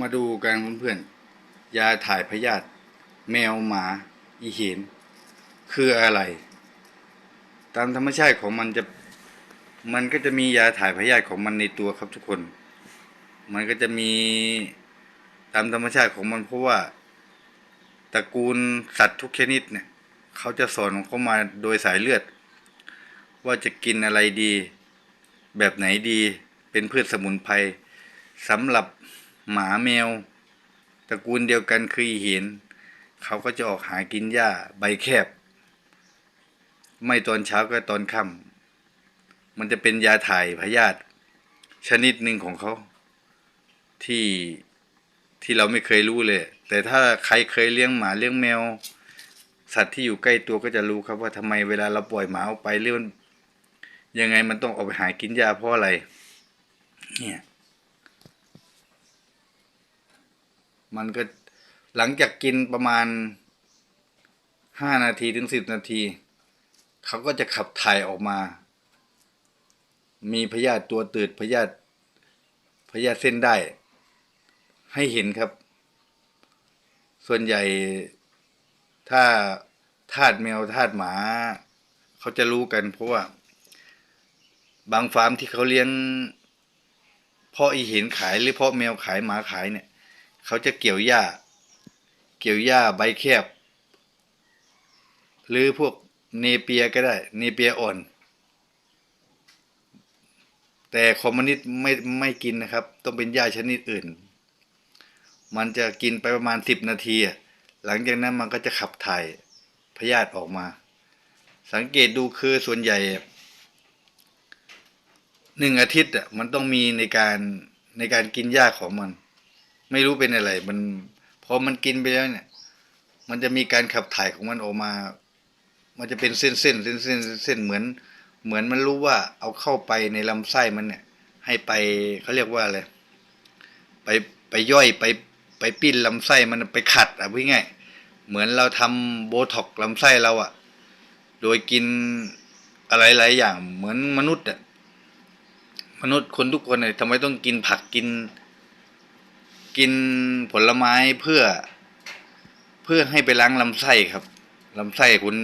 มาดูกันเพื่อนๆ ยาถ่ายพยาธิแมวหมาอีเห็น คืออะไร ตามธรรมชาติของมันจะมันก็จะมียาถ่ายพยาธิของมันในตัวครับทุกคน มันก็จะมีตามธรรมชาติของมันเพราะว่าตระกูลสัตว์ทุกชนิดเนี่ย เขาจะสอนของเขามาโดยสายเลือด ว่าจะกินอะไรดี แบบไหนดีเป็นพืชสมุนไพรสำหรับ หมาแมวตระกูลเดียวกันคืออีเห็น เขาก็จะออกหากินหญ้าใบแคบ ไม่ตอนเช้าก็ตอนค่ำมันจะเป็นยาถ่ายพยาธิชนิดหนึ่งของเขา ที่ที่เราไม่เคยรู้เลย แต่ถ้าใครเคยเลี้ยงหมาเลี้ยงแมว สัตว์ที่อยู่ใกล้ตัวก็จะรู้ครับว่าทำไมเวลาเราปล่อยหมาออกไปเรื่องยังไงมันต้องออกไปหากินหญ้าเพราะอะไร เนี่ย มันก็หลังจากกินประมาณห้านาทีถึงสิบนาที เขาก็จะขับถ่ายออกมา มีพยาธิตัวตืดพยาธิพยาธิเส้นได้ ให้เห็นครับ ส่วนใหญ่ถ้าทาสแมวทาสหมา เขาจะรู้กันเพราะว่า บางฟาร์มที่เขาเลี้ยงเพ่ออีเห็นขายหรือเพ่อแมวขายหมาขายเนี่ย เขาจะเกี่ยวหญ้า เกี่ยวหญ้าใบแคบ หรือพวกเนเปียก็ได้ เนเปียอ่อน แต่คอมมิวนิสต์ไม่ไม่กินนะครับ ต้องเป็นหญ้าชนิดอื่น มันจะกินไปประมาณสิบนาที หลังจากนั้นมันก็จะขับถ่ายพยาธิออกมา สังเกตดูคือส่วนใหญ่หนึ่งอาทิตย์อะมันต้องมีในการในการกินหญ้าของมัน ไม่รู้เป็นอะไร มันพอมันกินไปแล้วเนี่ย มันจะมีการขับถ่ายของมันออกมา มันจะเป็นเส้นเส้นเส้นเส้นเส้นเหมือน เหมือนมันรู้ว่าเอาเข้าไปในลำไส้มันเนี่ย ให้ไปเขาเรียกว่าอะไรไปไปย่อยไปไปปิ้นลำไส้มันไปขัดอะพูดง่ายเหมือนเราทำโบท็อกลำไส้เราอะ โดยกินอะไรหลายอย่างเหมือนมนุษย์อะมนุษย์คนทุกคนเนี่ยทำไมต้องกินผักกิน กินผลไม้เพื่อ เพื่อให้ไปล้างลำไส้ครับลำไส้คุณ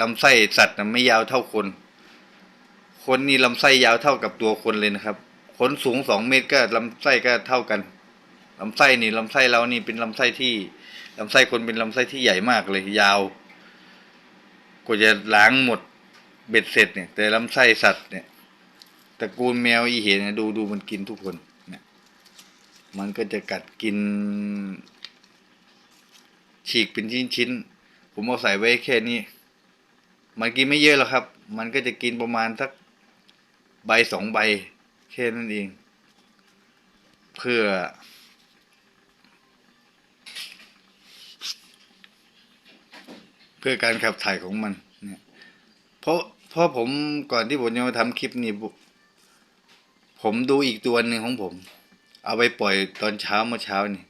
ลำไส้สัตว์นะไม่ยาวเท่าคน คนนี่ลำไส้ยาวเท่ากับตัวคนเลยนะครับ คนสูงสองเมตรก็ลำไส้ก็เท่ากันลำไส้นี่ลำไส้เรานี่เป็นลำไส้ที่ลำไส้คนเป็นลำไส้ที่ใหญ่มากเลย ยาวกว่าจะล้างหมดเบ็ดเสร็จเนี่ย แต่ลำไส้สัตว์เนี่ยตระกูลแมวอีเห็นเนี่ยดูดูมันกินทุกคน มันก็จะกัดกิน ฉีกเป็นชิ้นๆ ผมเอาใส่ไว้แค่นี้ มันกินไม่เยอะหรอกครับ มันก็จะกินประมาณสักใบสองใบแค่นั้นเอง เพื่อ เพื่อการขับถ่ายของมันเนี่ยเพราะเพราะผมก่อนที่ผมจะมาทำคลิปนี้ผมดูอีกตัวหนึ่งของผม เอาไปปล่อยตอนเช้าเมื่อเช้านี่